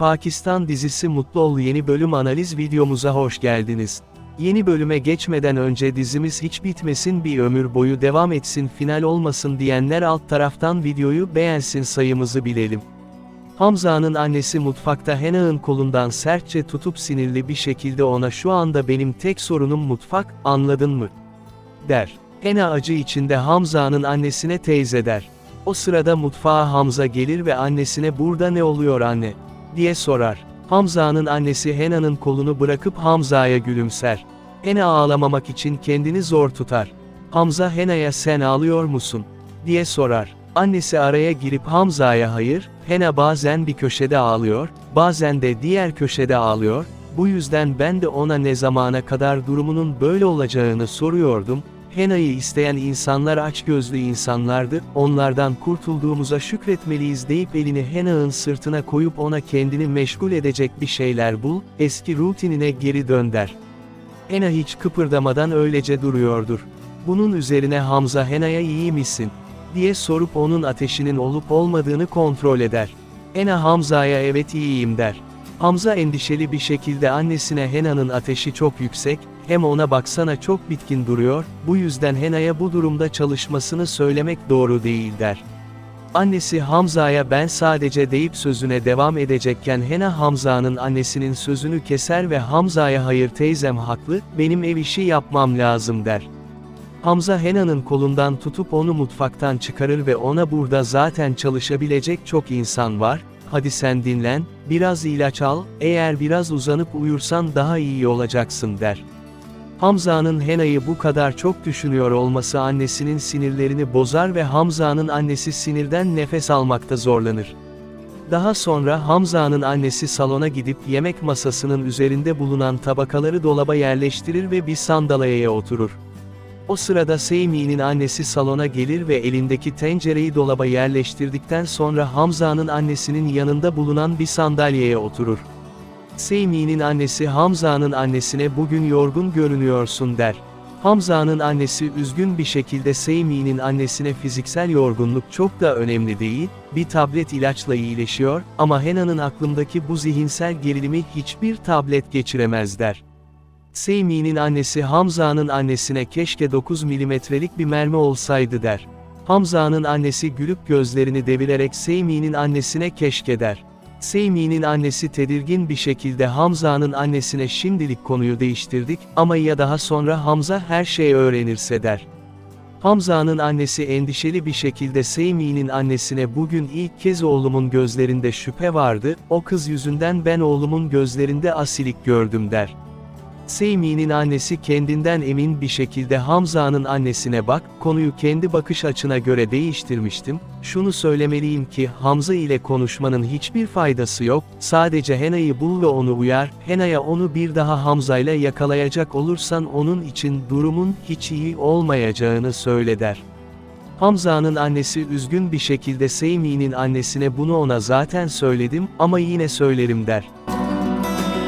Pakistan dizisi Mutlu Ol yeni bölüm analiz videomuza hoş geldiniz. Yeni bölüme geçmeden önce dizimiz hiç bitmesin bir ömür boyu devam etsin final olmasın diyenler alt taraftan videoyu beğensin sayımızı bilelim. Hamza'nın annesi mutfakta Hena'nın kolundan sertçe tutup sinirli bir şekilde ona şu anda benim tek sorunum mutfak, anladın mı? der. Hena acı içinde Hamza'nın annesine teyze der. O sırada mutfağa Hamza gelir ve annesine burada ne oluyor anne? Diye sorar. Hamza'nın annesi Hena'nın kolunu bırakıp Hamza'ya gülümser. Hena ağlamamak için kendini zor tutar. Hamza Hena'ya sen ağlıyor musun? diye sorar. Annesi araya girip Hamza'ya hayır, Hena bazen bir köşede ağlıyor, bazen de diğer köşede ağlıyor, bu yüzden ben de ona ne zamana kadar durumunun böyle olacağını soruyordum, Hena'yı isteyen insanlar açgözlü insanlardı, onlardan kurtulduğumuza şükretmeliyiz deyip elini Hena'nın sırtına koyup ona kendini meşgul edecek bir şeyler bul, eski rutinine geri dön der. Hena hiç kıpırdamadan öylece duruyordur. Bunun üzerine Hamza Hena'ya iyi misin? diye sorup onun ateşinin olup olmadığını kontrol eder. Hena Hamza'ya evet iyiyim der. Hamza endişeli bir şekilde annesine Hena'nın ateşi çok yüksek, hem ona baksana çok bitkin duruyor, bu yüzden Hena'ya bu durumda çalışmasını söylemek doğru değil der. Annesi Hamza'ya ben sadece deyip sözüne devam edecekken Hena Hamza'nın annesinin sözünü keser ve Hamza'ya hayır teyzem haklı, benim ev işi yapmam lazım der. Hamza Hena'nın kolundan tutup onu mutfaktan çıkarır ve ona burada zaten çalışabilecek çok insan var, hadi sen dinlen, biraz ilaç al, eğer biraz uzanıp uyursan daha iyi olacaksın der. Hamza'nın Hena'yı bu kadar çok düşünüyor olması annesinin sinirlerini bozar ve Hamza'nın annesi sinirden nefes almakta zorlanır. Daha sonra Hamza'nın annesi salona gidip yemek masasının üzerinde bulunan tabakaları dolaba yerleştirir ve bir sandalyeye oturur. O sırada Seymi'nin annesi salona gelir ve elindeki tencereyi dolaba yerleştirdikten sonra Hamza'nın annesinin yanında bulunan bir sandalyeye oturur. Seymi'nin annesi Hamza'nın annesine bugün yorgun görünüyorsun der. Hamza'nın annesi üzgün bir şekilde Seymi'nin annesine fiziksel yorgunluk çok da önemli değil, bir tablet ilaçla iyileşiyor, ama Hena'nın aklımdaki bu zihinsel gerilimi hiçbir tablet geçiremez der. Seymi'nin annesi Hamza'nın annesine keşke 9 milimetrelik bir mermi olsaydı der. Hamza'nın annesi gülüp gözlerini devirerek Seymi'nin annesine keşke der. Seymi'nin annesi tedirgin bir şekilde Hamza'nın annesine şimdilik konuyu değiştirdik ama ya daha sonra Hamza her şeyi öğrenirse der. Hamza'nın annesi endişeli bir şekilde Seymi'nin annesine bugün ilk kez oğlumun gözlerinde şüphe vardı, o kız yüzünden ben oğlumun gözlerinde asilik gördüm der. Seymi'nin annesi kendinden emin bir şekilde Hamza'nın annesine bak, konuyu kendi bakış açına göre değiştirmiştim, şunu söylemeliyim ki Hamza ile konuşmanın hiçbir faydası yok, sadece Hena'yı bul ve onu uyar, Hena'ya onu bir daha Hamza'yla yakalayacak olursan onun için durumun hiç iyi olmayacağını söyle der. Hamza'nın annesi üzgün bir şekilde Seymi'nin annesine bunu ona zaten söyledim ama yine söylerim der.